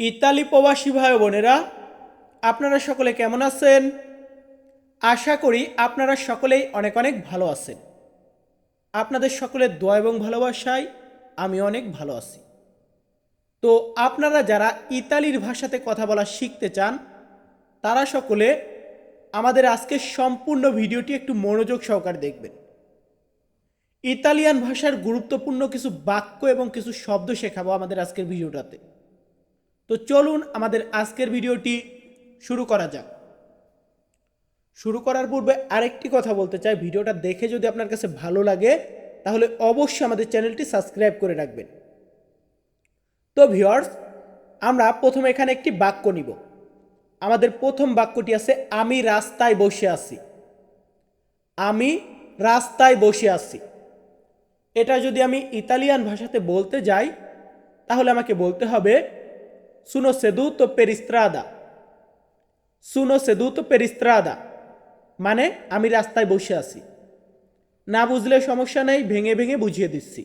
Italy প্রবাসী ভাই বোনেরা, আপনারা সকলে কেমন আছেন? আশা করি আপনারা সকলেই অনেক অনেক ভালো আছেন। আপনাদের সকলের দোয়া এবং ভালোবাসায় আমি অনেক ভালো আছি। তো আপনারা যারা ইতালির ভাষাতে কথা বলা শিখতে চান, তারা সকলে আমাদের আজকের সম্পূর্ণ ভিডিওটি একটু মনোযোগ সহকারে দেখবেন। ইতালিয়ান ভাষার গুরুত্বপূর্ণ কিছু বাক্য এবং কিছু শব্দ শেখাবো আমাদের আজকের ভিডিওটাতে। তো চলুন আমাদের আজকের ভিডিওটি শুরু করা যাক। শুরু করার পূর্বে আরেকটি কথা বলতে চাই। ভিডিওটা দেখে যদি আপনার কাছে ভালো লাগে, তাহলে অবশ্যই আমাদের চ্যানেলটি সাবস্ক্রাইব করে রাখবেন। তো ভিওর্স আমরা প্রথমে এখানে একটি বাক্য নিব। আমাদের প্রথম বাক্যটি আছে, আমি রাস্তায় বসে আছি। আমি রাস্তায় বসে আছি। এটা যদি আমি ইতালিয়ান ভাষাতে বলতে যাই, তাহলে আমাকে বলতে হবে সুনো সেদুতো পেরিস্ত্রাদা সুনো সেদুতো পেরিস্ত্রাদা মানে আমি রাস্তায় বসে আছি। না বুঝলে সমস্যা নেই, ভেঙে ভেঙে বুঝিয়ে দিচ্ছি।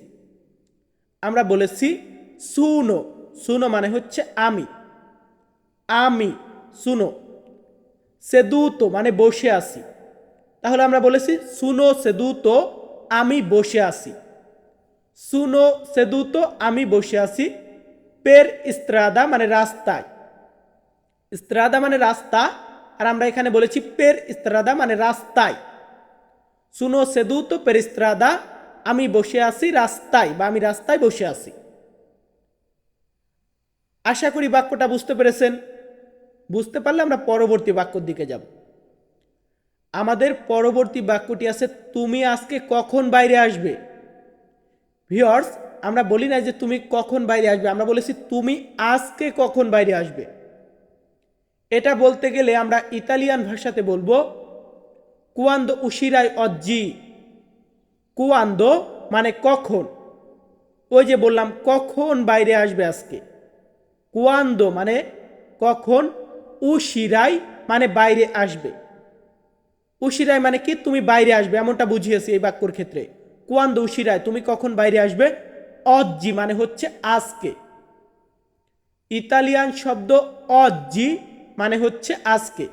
আমরা বলেছি সুনো। সুনো মানে হচ্ছে আমি। আমি, সুনো। সেদুতো মানে বসে আছি। তাহলে আমরা বলেছি সুনো, সেদুতো, আমি বসে আছি। সুনো, সেদুতো, আমি বসে আছি। পের ইস্ত্রাদা মানে রাস্তায় ইস্ত্রাদা মানে রাস্তা, আর আমরা এখানে বলেছি পের ইস্ত্রাদা মানে রাস্তায়। সুনো সেদুতো পের ইস্ত্রাদা আমি বসে আছি রাস্তায়, বা আমি রাস্তায় বসে আছি। আশা করি বাক্যটা বুঝতে পেরেছেন। বুঝতে পারলে আমরা পরবর্তী বাক্যর দিকে যাব। আমাদের পরবর্তী বাক্যটি আছে, তুমি আজকে কখন বাইরে আসবে? ভিওর্স আমরা বলি না যে তুমি কখন বাইরে আসবে, আমরা বলেছি তুমি আজকে কখন বাইরে আসবে। এটা বলতে গেলে আমরা ইতালিয়ান ভাষাতে বলব, কুয়ান্দো উশিরাই অজ্জি। কুয়ান্দো মানে কখন? ওই যে বললাম, কখন বাইরে আসবে আজকে? কুয়ান্দো মানে কখন? উশিরাই মানে বাইরে আসবে। উশিরাই মানে কি? তুমি বাইরে আসবে। এমনটা বুঝিয়েছি এই বাক্যর ক্ষেত্রে। কুয়ান্দো উশিরাই তুমি কখন বাইরে আসবে? অজ্জি মানে হচ্ছে আজকে। ইতালিয়ান শব্দ অজ্জি মানে হচ্ছে আজকে।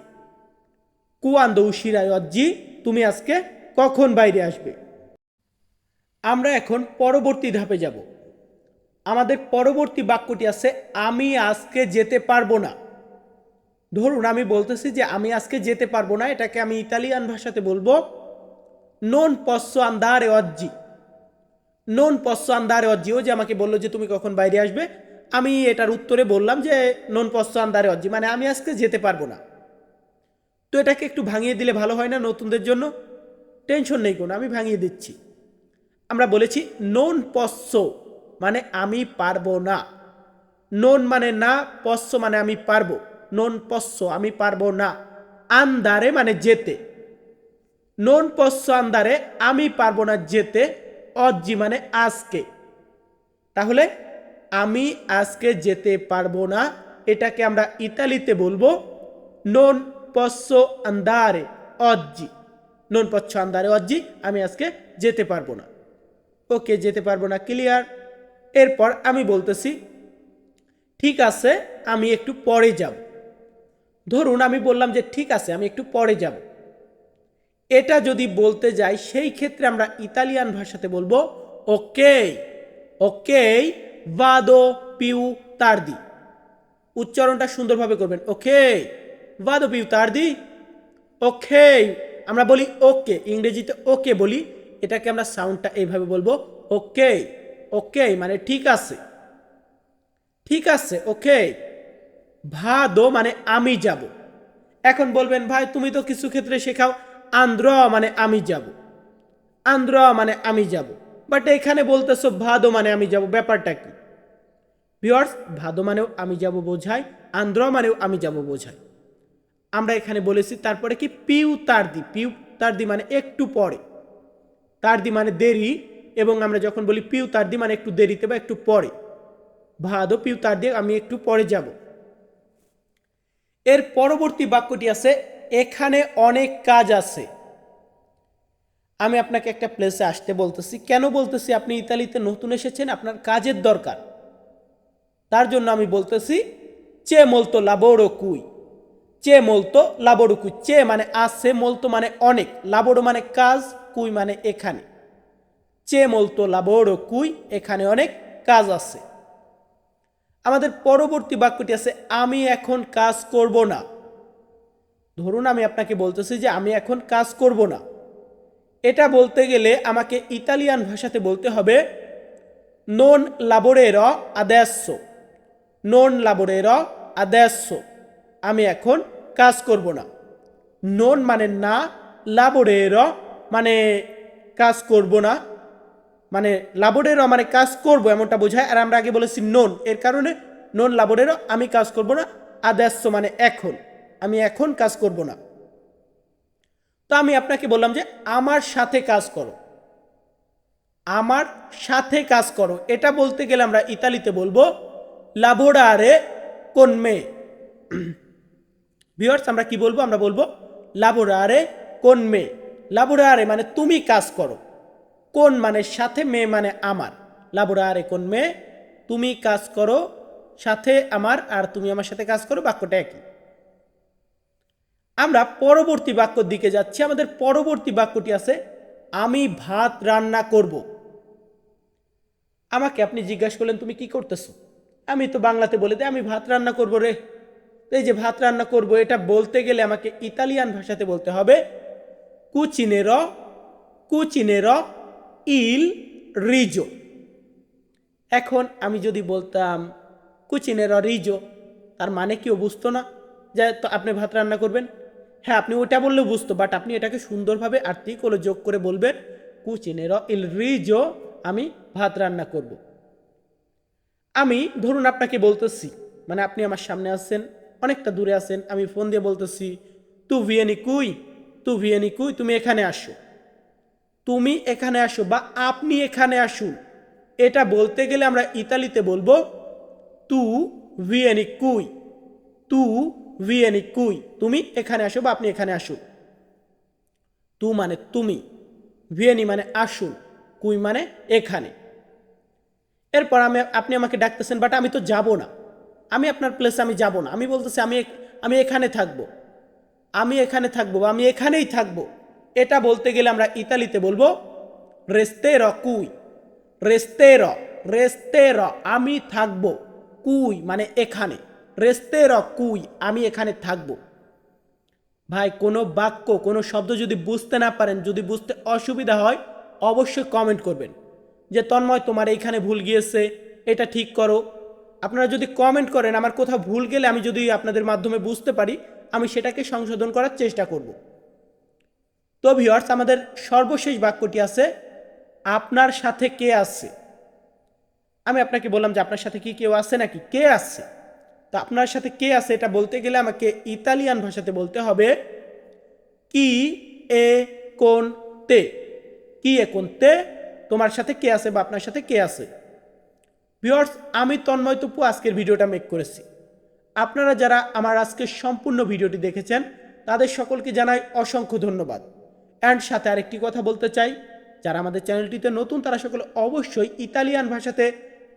কুয়ান্দো উশিরাই অজ্জি, তুমি আজকে কখন বাইরে আসবে? আমরা এখন পরবর্তী ধাপে যাব। আমাদের পরবর্তী বাক্যটি আছে, আমি আজকে যেতে পারব না। ধরুন, আমি বলতেছি যে, আমি আজকে যেতে পারব না। এটাকে আমি ইতালিয়ান ভাষাতে বলব নন পশ্চ আন্দারে অজ্জি নন পশ্চ আন্দারে ও যে আমাকে বলল যে তুমি কখন বাইরে আসবে, আমি এটার উত্তরে বললাম যে নন পশ্চ আন্দারে অজ্জি মানে আমি আজকে যেতে পারব না। তো এটাকে একটু ভাঙিয়ে দিলে ভালো হয় না নতুনদের জন্য? টেনশন নেই কোনো, আমি ভাঙিয়ে দিচ্ছি। আমরা বলেছি নন পশ্চ মানে আমি পারব না। নন মানে না, পশ্চ মানে আমি পারব। নন পশ্চ, আমি পারব না। আন্দারে মানে যেতে। নন পশ্চ আন্দারে আমি পারব না যেতে। অজ্জি মানে আজকে। তাহলে আমি আজকে যেতে পারব না, এটাকে আমরা ইতালিতে বলব নন পশ্চ আন্দারে অজ্জি নন পশ্চ আন্দারে অজ্জি আমি আজকে যেতে পারব না। ওকে, যেতে পারব না ক্লিয়ার এরপর আমি বলতেছি, ঠিক আছে, আমি একটু পরে যাব। ধরুন আমি বললাম যে ঠিক আছে, আমি একটু পরে যাব। এটা যদি বলতে যাই, সেই ক্ষেত্রে আমরা ইতালিয়ান ভাষাতে বলব ওকে ওকে ভাদো পিউ তারদি উচ্চারণটা সুন্দরভাবে করবেন ওকে ভাদো পিউ তারদি ওকে আমরা বলি, ওকে, ইংরেজিতে ওকে বলি, এটাকে আমরা সাউন্ডটা এইভাবে বলব ওকে ওকে মানে ঠিক আছে। ঠিক আছে ওকে ভাদো মানে আমি যাব। এখন বলবেন, ভাই, তুমি তো কিছু ক্ষেত্রে শেখাও। আন্দ্র মানে আমি যাব। আন্দ্র মানে আমি যাব। বাট এখানে বলতেছো ভাদো মানে আমি যাব, ব্যাপারটা কি? ভিওর্স ভাদো মানেও আমি যাব বোঝায়, আন্দ্র মানেও আমি যাব বোঝায়। আমরা এখানে বলেছি তারপরে কি? পিউ তারদি পিউ তারদি মানে একটু পরে। তারদি মানে দেরি, এবং আমরা যখন বলি পিউ তারদি মানে একটু দেরিতে বা একটু পরে। ভাদো, পিউ তারদি আমি একটু পরে যাব। এর পরবর্তী বাক্যটি আছে এখানে অনেক কাজ আছে। আমি আপনাকে একটা প্লেসে আসতে বলতেছি। কেন বলতেছি? আপনি ইতালিতে নতুন এসেছেন, আপনার কাজের দরকার। তার জন্য আমি বলতেছি, চে molto lavoro কুই চে molto lavoro কুই চে মানে আছে, molto মানে অনেক। লাবোরো মানে কাজ কুই মানে এখানে। চে molto lavoro কুই এখানে অনেক কাজ আছে। আমাদের পরবর্তী বাক্যটি আছে, আমি এখন কাজ করব না। ধরুন আমি আপনাকে বলতেছি যে আমি এখন কাজ করব না। এটা বলতে গেলে আমাকে ইতালিয়ান ভাষাতে বলতে হবে নন লাবোরেরো আদেsso নন লাবোরেরো আদেsso আমি এখন কাজ করব না। নন মানে না লাবোরেরো মানে কাজ করব না। মানে লাবোরেরও মানে কাজ করব, এমনটা বোঝায়। আর আমরা আগে বলেছি নন এর কারণে নন লাবোরেরও আমি কাজ করব না আদেশ মানে এখন। আমি এখন কাজ করব না। তো আমি আপনাকে বললাম যে, আমার সাথে কাজ করো। আমার সাথে কাজ করো। এটা বলতে গেলে আমরা ইতালিতে বলব লাবোরারে কোন মে ভিওর্স আমরা কি বলব? আমরা বলব লাবোরারে কোন মে লাবোরারে মানে তুমি কাজ করো। কোন মানে সাথে মে মানে আমার। লাবোরারে কোন মে তুমি কাজ করো, সাথে আমার আর তুমি আমার সাথে কাজ করো, বাক্যটা একই। আমরা পরবর্তী বাক্যর দিকে যাচ্ছি। আমাদের পরবর্তী বাক্যটি আছে, আমি ভাত রান্না করব। আমাকে আপনি জিজ্ঞাসা করলেন, তুমি কি করতেছো? আমি তো বাংলাতে বলে দিই, আমি ভাত রান্না করব রে। এই যে ভাত রান্না করব, এটা বলতে গেলে আমাকে ইতালিয়ান ভাষাতে বলতে হবে, কুচিনের কুচিনের ইল রিজো। এখন আমি যদি বলতাম, কুচিনের রিজো, তার মানে কেউ বুঝতো না? যে আপনি ভাত রান্না করবেন। হ্যাঁ আপনি ওটা বললে বুঝতো বাট আপনি এটাকে সুন্দরভাবে আর্থিক হলো যোগ করে বলবেন কুচিনের ইল রিজো, আমি ভাত রান্না করব। আমি ধরুন আপনাকে বলতেছি মানে আপনি আমার সামনে আছেন, অনেকটা দূরে আছেন, আমি ফোন দিয়ে বলতেছি, তু ভিয়েনি কুই? তু ভিয়েনি কুই? তুমি এখানে আসো। তুমি এখানে আসো বা আপনি এখানে আসুন, এটা বলতে গেলে আমরা ইতালিতে বলব, তু ভিয়েনি কুই? তু ভিয়েনি কুই। তুমি এখানে আসো বা আপনি এখানে আসুন। তু মানে তুমি ভিয়েনি মানে আসুন, কুই মানে এখানে। এরপর আমি, আপনি আমাকে ডাকতেছেন বাট আমি তো যাব না। আমি আপনার প্লেসে আমি যাব না। আমি বলতেছি, আমি আমি এখানে থাকব। আমি এখানে থাকব বা আমি এখানেই থাকব। এটা বলতে গেলে আমরা ইতালিতে বলব, রেস্তে র কুই। রেস্তে র রেস্তে র, আমি থাকব। কুই মানে এখানে। রেস্তের কুই, আমি এখানে থাকব। ভাই, কোনো বাক্য, কোনো শব্দ যদি বুঝতে না পারেন, যদি বুঝতে অসুবিধা হয়, অবশ্যই কমেন্ট করবেন। যে, তন্ময়, তোমার এইখানে ভুল গিয়েছে, এটা ঠিক করো। আপনারা যদি কমেন্ট করেন, আমার কোথাও ভুল গেলে আমি যদি আপনাদের মাধ্যমে বুঝতে পারি, আমি সেটাকে সংশোধন করার চেষ্টা করব। তো ভিওয়ার্স আমাদের সর্বশেষ বাক্যটি আছে, আপনার সাথে কে আছে? আমি আপনাকে বললাম যে, আপনার সাথে কি কেউ আছে নাকি? কে আছে? তো আপনার সাথে কে আছে এটা বলতে গেলে আমাকে ইতালিয়ান ভাষাতে বলতে হবে কি এ কোন তে। কি এ কোন তে? তোমার সাথে কে আছে বা আপনার সাথে কে আছে? ভিওর্স আমি তন্ময় তপু, আজকের ভিডিওটা মেক করেছি। আপনারা যারা আমার আজকের সম্পূর্ণ ভিডিওটি দেখেছেন, তাদের সকলকে জানাই অসংখ্য ধন্যবাদ। অ্যান্ড সাথে আরেকটি কথা বলতে চাই, যারা আমাদের চ্যানেলটিতে নতুন, তারা সকলে অবশ্যই ইতালিয়ান ভাষাতে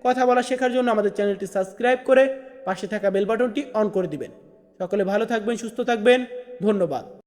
কথা বলা শেখার জন্য আমাদের চ্যানেলটি সাবস্ক্রাইব করে পাশে থাকা বেল বাটনটি অন করে দিবেন। সকলে ভালো থাকবেন সুস্থ থাকবেন। ধন্যবাদ।